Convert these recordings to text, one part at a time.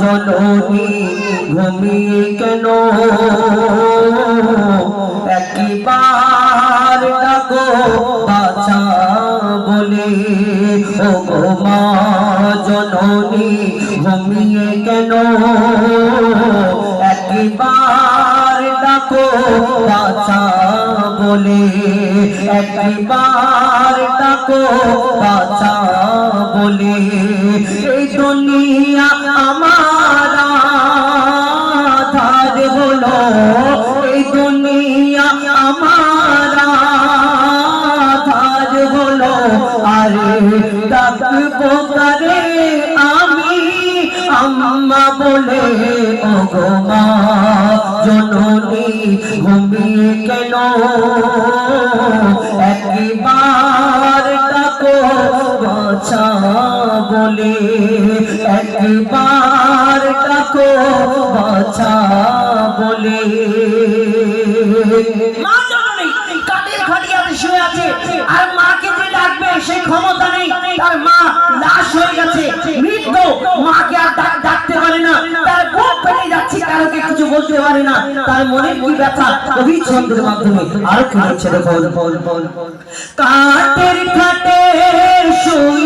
জননী ঘুমিয়ে কেন? একবার ডাকো, বাছা বলে। ও মা জননী ঘুমিয়ে কেন? একবার ডাকো, বাছা বলে। একবার ডাকো, বাছা বলে। দুনিয়া আমার ধার হলো। এই দুনিয়া আমার ধার হলো। আরে ডাকবো করে আমি আম্মা বলে গো জননী, ঘুমিয়ে কেন? বলে একবার ডাকো বাছা বলে। আর কি ব্যথা? কবি ছন্দের মাধ্যমে আরও কি হচ্ছে দেখো বল বল বল কাঠের খাটে শুয়ে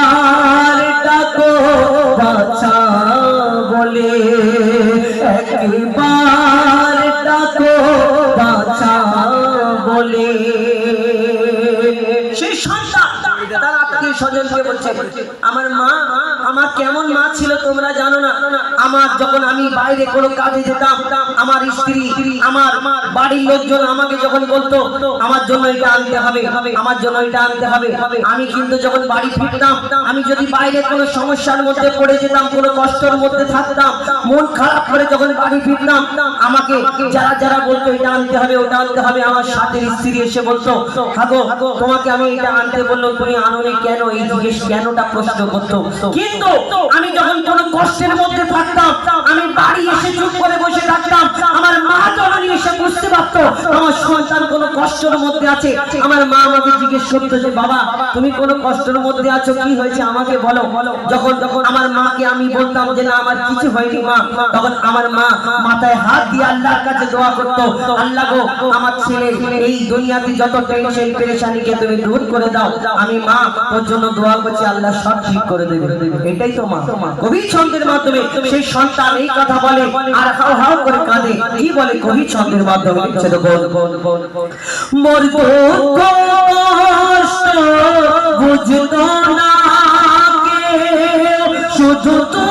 বলে সেই সন্তান তার আত্মীয় স্বজনকে বলছে, আমার মা, আমার কেমন মা ছিল তোমরা জানো না? আমার যখন আমি বাইরে কোনো কাজে যেতাম, আমার স্ত্রী, আমার বাড়ির লোকজন আমাকে যখন বলতো, আমার জন্য এটা আনতে হবে, আমার জন্য এটা আনতে হবে। আমি কিন্তু যখন বাড়ি ফিরতাম, আমি যদি বাইরে কোনো সমস্যার মধ্যে পড়ে যেতাম, কোনো কষ্টের মধ্যে থাকতাম, মন খারাপ করে যখন বাড়ি ফিরতাম, আমাকে যারা যারা বলতো, এটা আনতে হবে, ওটা আনতে হবে, আমার সাথে স্ত্রী এসে বলতো, হাগো, তোমাকে আমি এটা আনতে বলল তুমি আনো আনোনি কেন এই জিজ্ঞেস কেনটা প্রশ্ন করতো? কিন্তু আমি যখন কোনো কষ্টের মধ্যে থাকতাম, আমি বাড়ি এসে চুপ করে বসে থাকতাম, আমার কষ্টের মধ্যে আছে। আমার মা আমাকে জিজ্ঞেস করতো যে, বাবা, তুমি কোনো কষ্টের মধ্যে আছো? কি হয়েছে? আমাকে বলো। যখন যখন আমার মাকে আমি বলতাম যে, না, আমার কিছু হয়নি, মা। তখন আমার মা মাথায় হাত দিয়ে আল্লাহর কাছে দোয়া করতো, আল্লাহ গো, আমার ছেলে, এই দুনিয়াতে যত টেনশন পেরেশানিকে তুমি দূর করে দাও। আমি মা, তোর জন্য দোয়া করছি, আল্লাহ সব ঠিক করে দেবে। এটাই তো মা। কবি ছন্দের মাধ্যমে সেই সন্তান এই কথা বলে, আর হাও হাও করে কাঁদে। কি বলে কবি ছন্দের মাধ্যমে? লিখছে তো বল বল বল বল মোর দুঃখ কষ্ট বুঝতো না শুধু তুমি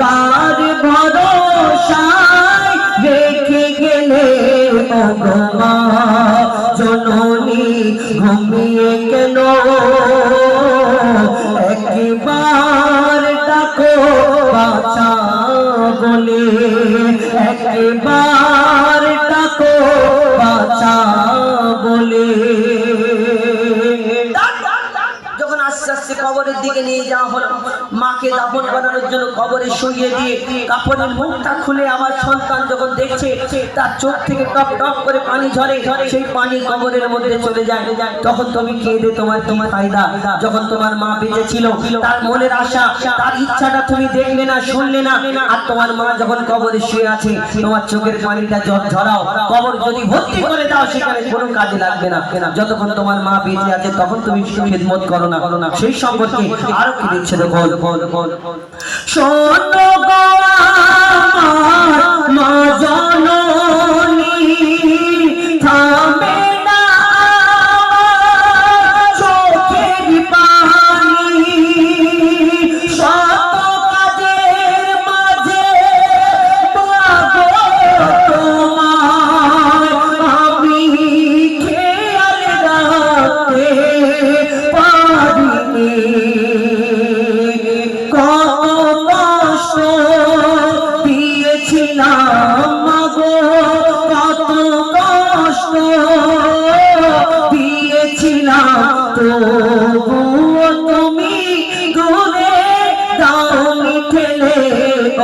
কার ভরসায় রেখে গেলে অগমা। জননী ঘুমিয়ে কেন? একবার ডাকো বাছা বলে। একবার ডাকো বাছা বলে। কবরের দিকে নিয়ে যাওয়া হলো। মাকে দাফন করানোর জন্য কবরে শুইয়ে দিয়ে কাপড়ের মুখটা খুলে আমার সন্তান যখন দেখছে, তার চোখ থেকে টপ টপ করে পানি ঝরে, সেই পানি কবরের মধ্যে চলে যায়। তখন তুমি কেঁদে তোমার তোমার ফায়দা? যখন তোমার মা বেঁচে ছিল, তার মনের আশা, তার ইচ্ছাটা তুমি দেখলে না, শুনলে না। আর তোমার মা যখন কবরে শুয়ে আছে, তোমার চোখের পানিটা ঝরাও। কবর যদি ভর্তি করে দাও, সেখানে কোনো কাজে লাগবে না। যতক্ষণ তোমার মা বেঁচে আছে, তখন তুমি খেদমত করো না করো না। সেই সম্পর্কে আরও কি দিচ্ছে দেখো শোনো গো আমার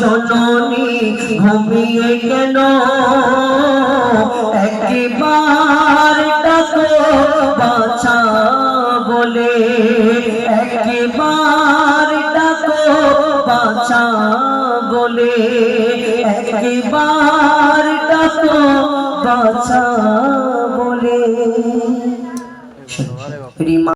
জননী ঘুমিয়ে কেন? একবার ডাকো বাছা বলে, একবার ডাকো বাছা বলে, একবার ডাকো বাছা বলে।